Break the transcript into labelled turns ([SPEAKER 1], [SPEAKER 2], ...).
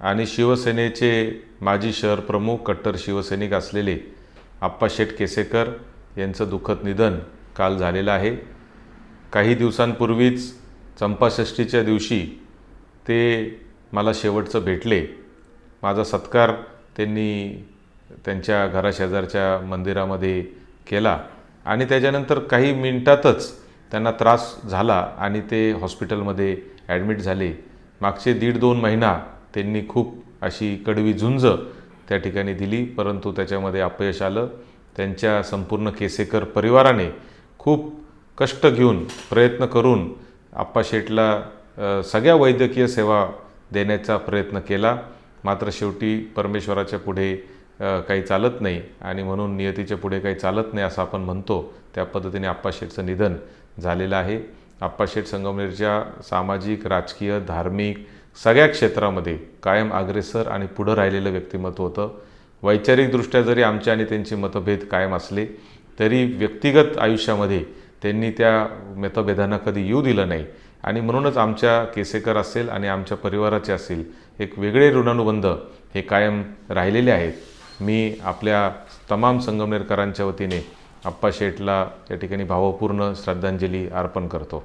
[SPEAKER 1] आणि शिवसेनेचे माजी शहर प्रमुख कट्टर शिवसैनिक असलेले आप्पाशेठ केसेकर यांचं दुःखद निधन काल झालेलं आहे. काही दिवसांपूर्वीच चंपाषष्ठीच्या दिवशी ते मला शेवटचं भेटले. माझा सत्कार त्यांनी त्यांच्या घराशेजारच्या मंदिरामध्ये केला आणि त्याच्यानंतर काही मिनिटातच त्यांना त्रास झाला आणि ते हॉस्पिटलमध्ये ॲडमिट झाले. मागचे दीड दोन महिना त्यांनी खूप अशी कडवी झुंज त्या ठिकाणी दिली परंतु त्याच्यामध्ये अपयश आलं. त्यांच्या संपूर्ण केसेकर परिवाराने खूप कष्ट घेऊन प्रयत्न करून आप्पा शेठला सगळ्या वैद्यकीय सेवा देण्याचा प्रयत्न केला. मात्र शेवटी परमेश्वराच्या पुढे काही चालत नाही आणि म्हणून नियतीच्या पुढे काही चालत नाही असं आपण म्हणतो. त्या पद्धतीने आप्पा शेठचं निधन झालेलं आहे. आप्पा शेठ संगमनेरच्या सामाजिक राजकीय धार्मिक सगळ्या क्षेत्रामध्ये कायम अग्रेसर आणि पुढं राहिलेलं व्यक्तिमत्व होतं. वैचारिकदृष्ट्या जरी आमचे आणि त्यांचे मतभेद कायम असले तरी व्यक्तिगत आयुष्यामध्ये त्यांनी त्या मतभेदांना कधी येऊ दिलं नाही. आणि म्हणूनच आमच्या केसेकर असेल आणि आमच्या परिवाराचे असेल एक वेगळे ऋणानुबंध हे कायम राहिलेले आहेत. मी आपल्या तमाम संगमनेरकरांच्या वतीने आप्पा शेठला या ठिकाणी भावपूर्ण श्रद्धांजली अर्पण करतो.